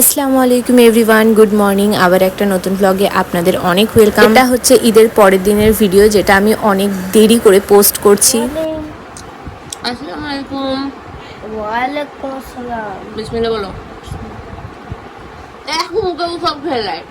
আসসালামু আলাইকুম everyone good morning. আবার একটা নতুন ব্লগে আপনাদের অনেক ওয়েলকাম এটা হচ্ছে ঈদের পরের দিনের ভিডিও যেটা আমি অনেক দেরি করে পোস্ট করছি। আসসালামু আলাইকুম। ওয়ালাইকুম আসসালাম। বিসমিল্লাহ বলো। এখন গো সব ফেলায়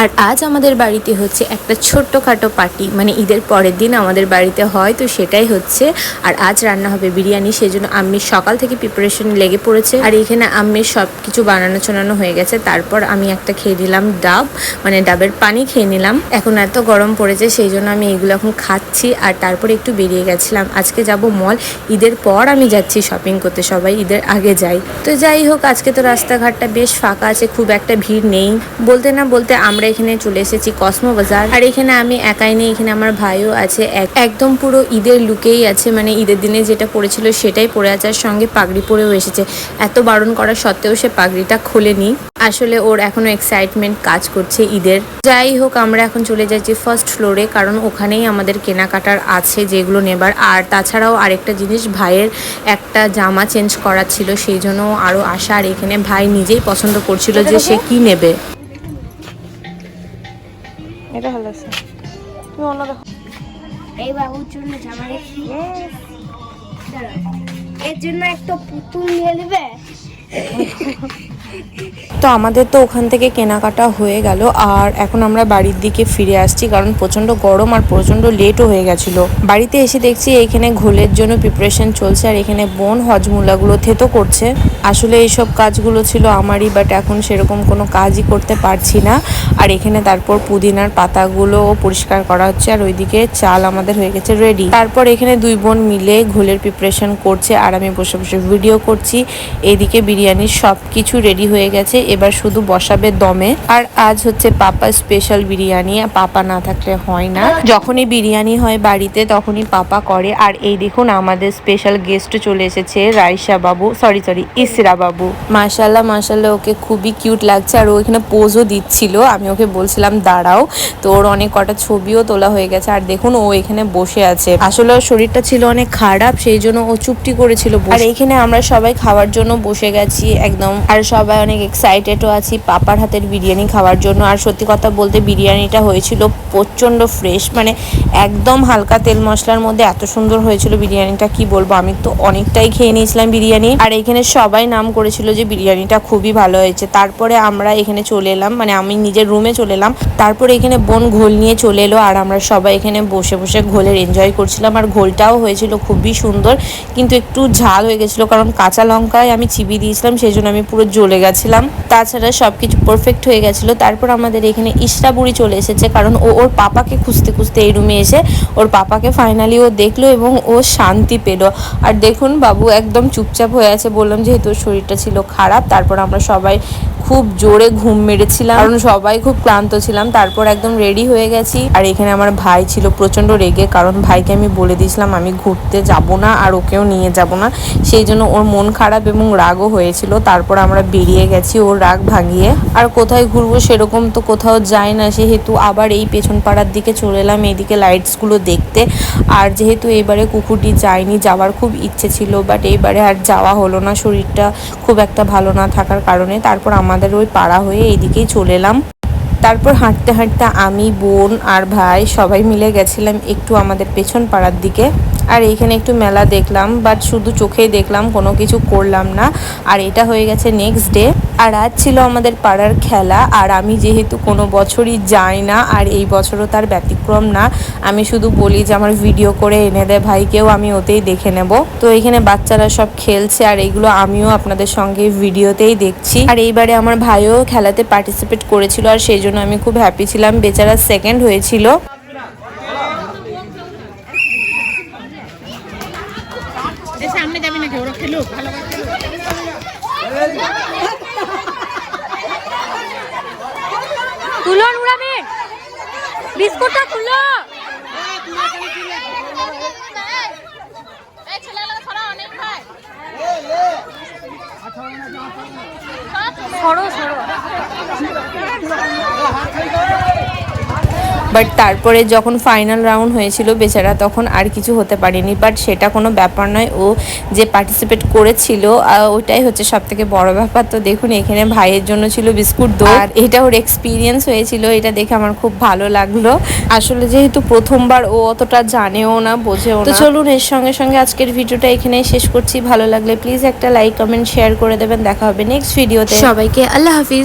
আর আজ আমাদের বাড়িতে হচ্ছে একটা ছোট্টখাটো পার্টি মানে ঈদের পরের দিন আমাদের বাড়িতে হয়, তো সেটাই হচ্ছে। আর আজ রান্না হবে বিরিয়ানি, সেজন্য আম্মি সকাল থেকে প্রিপারেশন লেগে পড়েছে। আর এখানে আম্মির সব কিছু বানানো চোনানো হয়ে গেছে, তারপর আমি একটা খেয়ে দিলাম ডাব মানে ডাবের পানি খেয়ে নিলাম। এখন এত গরম পড়েছে সেই জন্য আমি এগুলো এখন খাচ্ছি, আর তারপর একটু বেরিয়ে গেছিলাম। আজকে যাব মল ঈদের পর আমি যাচ্ছি শপিং করতে, সবাই ঈদের আগে যাই তো যাই হোক, আজকে তো রাস্তাঘাটটা বেশ ফাঁকা আছে, খুব একটা ভিড় নেই। বলতে না বলতে আমরা এখানে চলে এসেছি কসমো বাজার। আর এখানে আমি একাই নেই, এখানে আমার ভাইও আছে। এক- একদম পুরো ঈদের লুকেই আছে মানে ঈদের দিনে যেটা পড়েছিল সেটাই পরে আছে, আর সঙ্গে পাগড়ি পরেও এসেছে। এত বারণ করা সত্ত্বেও সে পাগড়িটা খোলেনি। আসলে ওর এখনও এক্সাইটমেন্ট কাজ করছে ঈদের। যাই হোক, আমরা এখন চলে যাচ্ছি ফার্স্ট ফ্লোরে কারণ ওখানেই আমাদের কেনাকাটার আছে যেগুলো নেবার। আর তাছাড়াও আরেকটা জিনিস, ভাইয়ের একটা জামা চেঞ্জ করার ছিল, সেই জন্য আরও আসা আর এখানে ভাই নিজেই পছন্দ করছিল যে সে কি নেবে। এটা ভালো আছে। তুমি অন্য দেখো। এই বাবুর জন্য জামা রেখে এর জন্য একটা পুতুল নিয়ে নেবে? তো আমাদের তো ওখান থেকে কেনাকাটা হয়ে গেল, আর এখন আমরা বাড়ির দিকে ফিরে আসছি, কারণ প্রচণ্ড গরম আর প্রচণ্ড লেটও হয়ে গেছিল। বাড়িতে এসে দেখছি এখানে ঘোলের জন্য প্রিপারেশন চলছে, আর এখানে বোন হজমুলাগুলো থেতো করছে। আসলে এইসব কাজগুলো ছিল আমারই বাট এখন সেরকম কোনো কাজই করতে পারছি না। আর এখানে তারপর পুদিনার পাতাগুলো পরিষ্কার করা হচ্ছে, আর ওইদিকে চাল আমাদের হয়ে গেছে রেডি তারপর এখানে দুই বোন মিলে ঘোলের প্রিপারেশন করছে, আর আমি বসে বসে ভিডিও করছি। এইদিকে বিরিয়ানির সব কিছু রেডি হয়ে গেছে, এবার শুধু বসাবে দমে। আর আজ হচ্ছে পাপা স্পেশাল বিরিয়ানি পাপা না থাকলে হয় না। যখনই বিরিয়ানি হয় বাড়িতে, তখনই পাপা করে। আর এই দেখুন, আমাদের স্পেশাল গেস্ট চলে এসেছে, রাইসা বাবু সরি সরি ইসরা বাবু। মাশাল্লাহ মাশাল্লাহ ওকে খুবই কিউট লাগছে। আর ও এখানে পোজও দিচ্ছিল। আমি ওকে বলছিলাম, দাঁড়াও তো ওর অনেক কটা ছবিও তোলা হয়ে গেছে। আর দেখুন, ও এখানে বসে আছে। আসলে ওর শরীরটা ছিল অনেক খারাপ, সেই জন্য ও চুপটি করেছিল আর এখানে আমরা সবাই খাওয়ার জন্য বসে গেছি, একদম। আর সবাই অনেক এক্সাইটেডও আছি, পাপার হাতের বিরিয়ানি খাওয়ার জন্য। আর সত্যি কথা বলতে বিরিয়ানিটা হয়েছিল প্রচণ্ড ফ্রেশ মানে একদম হালকা তেল মশলার মধ্যে এত সুন্দর হয়েছিল বিরিয়ানিটা, কি বলব? আমি তো অনেকটাই খেয়ে নিয়েছিলাম বিরিয়ানি। আর এখানে সবাই নাম করেছিল যে বিরিয়ানিটা খুবই ভালো হয়েছে। তারপরে আমরা এখানে চলে এলাম মানে আমি নিজের রুমে চলে এলাম। তারপরে এখানে বোন ঘোল নিয়ে চলে এলো, আর আমরা সবাই এখানে বসে বসে ঘোলের এনজয় করছিলাম। আর ঘোলটাও হয়েছিল খুবই সুন্দর, কিন্তু একটু ঝাল হয়ে গেছিল, কারণ কাঁচা লঙ্কায় আমি চিবি দিয়েছিলাম সেই জন্য আমি পুরো জ্বলে গেছিলাম। তাছাড়া সব কিছু পারফেক্ট হয়ে গেছিল। তারপর আমাদের এখানে ইশরা বুড়ি চলে এসেছে, কারণ ও ওর পাপাকে খুঁজতে খুঁজতে এই রুমে এসে ওর পাপাকে ফাইনালি ও দেখল এবং ও শান্তি পেল। আর দেখুন বাবু একদম চুপচাপ হয়ে আছে, বললাম যেহেতু ওর শরীরটা ছিল খারাপ, তারপর আমরা সবাই খুব জোরে ঘুম মেরেছিলাম। কারণ সবাই খুব ক্লান্ত ছিলাম, তারপর একদম রেডি হয়ে গেছি। আর এখানে আমার ভাই ছিল প্রচণ্ড রেগে, কারণ ভাইকে আমি বলে দিয়েছিলাম, আমি ঘুরতে যাব না আর ওকেও নিয়ে যাব না। সেই জন্য ওর মন খারাপ এবং রাগও হয়েছিল। তারপর আমরা বেরিয়ে গেছি, ওর রাগ ভাঙিয়ে। আর কোথায় ঘুরবো সেরকম তো কোথাও যায় না, সেহেতু আবার এই পেছন পাড়ার দিকে চলে এলাম, এইদিকে লাইটসগুলো দেখতে। আর যেহেতু এবারে কুকুরটি যায়নি, যাওয়ার খুব ইচ্ছে ছিল বাট এইবারে আর যাওয়া হলো না, শরীরটা খুব একটা ভালো না থাকার কারণে। তারপর আমাদের ওই পাড়া হয়ে এইদিকেই চলে এলাম। তারপর হাঁটতে হাঁটতে আমি, বোন আর ভাই সবাই মিলে গেছিলাম একটু আমাদের পেছন পাড়ার দিকে। আর এইখানে একটু মেলা দেখলাম বাট শুধু চোখেই দেখলাম, কোনো কিছু করলাম না। আর এটা হয়ে গেছে নেক্সট ডে আর আজ ছিল আমাদের পাড়ার খেলা, আর আমি যেহেতু কোনো বছরই যাই না, আর এই বছরও তার ব্যতিক্রম না, আমি শুধু বলি যে আমার ভিডিও করে এনে দেয় ভাইকেও আমি ওতেই দেখে নেব। তো এখানে বাচ্চারা সব খেলছে, আর এইগুলো আমিও আপনাদের সঙ্গে ভিডিওতেই দেখছি। আর এইবারে আমার ভাইও খেলাতে পার্টিসিপেট করেছিল, আর সেই জন্য আমি খুব হ্যাপি ছিলাম। বেচারা সেকেন্ড হয়েছিল। নাকি ওরা খেলুক ভালো তুলো উড়াবে বিস্কুটটা তুলো। সরো সরো। বাট তারপরে যখন ফাইনাল রাউন্ড হয়েছিল বেচারা তখন আর কিছু হতে পারেনি। বাট সেটা কোনো ব্যাপার নয়। ও যে পার্টিসিপেট করেছিল ওটাই হচ্ছে সব থেকে বড় ব্যাপার। তো দেখুন এখানে ভাইয়ের জন্য ছিল বিস্কুট দই। আর এটা ওর এক্সপিরিয়েন্স হয়েছিল এটা দেখে আমার খুব ভালো লাগল। আসলে যেহেতু প্রথমবার ও অতটা জানেও না বোঝেও না। তো চলুন এর সঙ্গে সঙ্গে আজকের ভিডিওটা এখানেই শেষ করছি। ভালো লাগলে প্লিজ একটা লাইক কমেন্ট শেয়ার করে দেবেন। দেখা হবে নেক্সট ভিডিওতে সবাইকে আল্লাহ হাফিজ।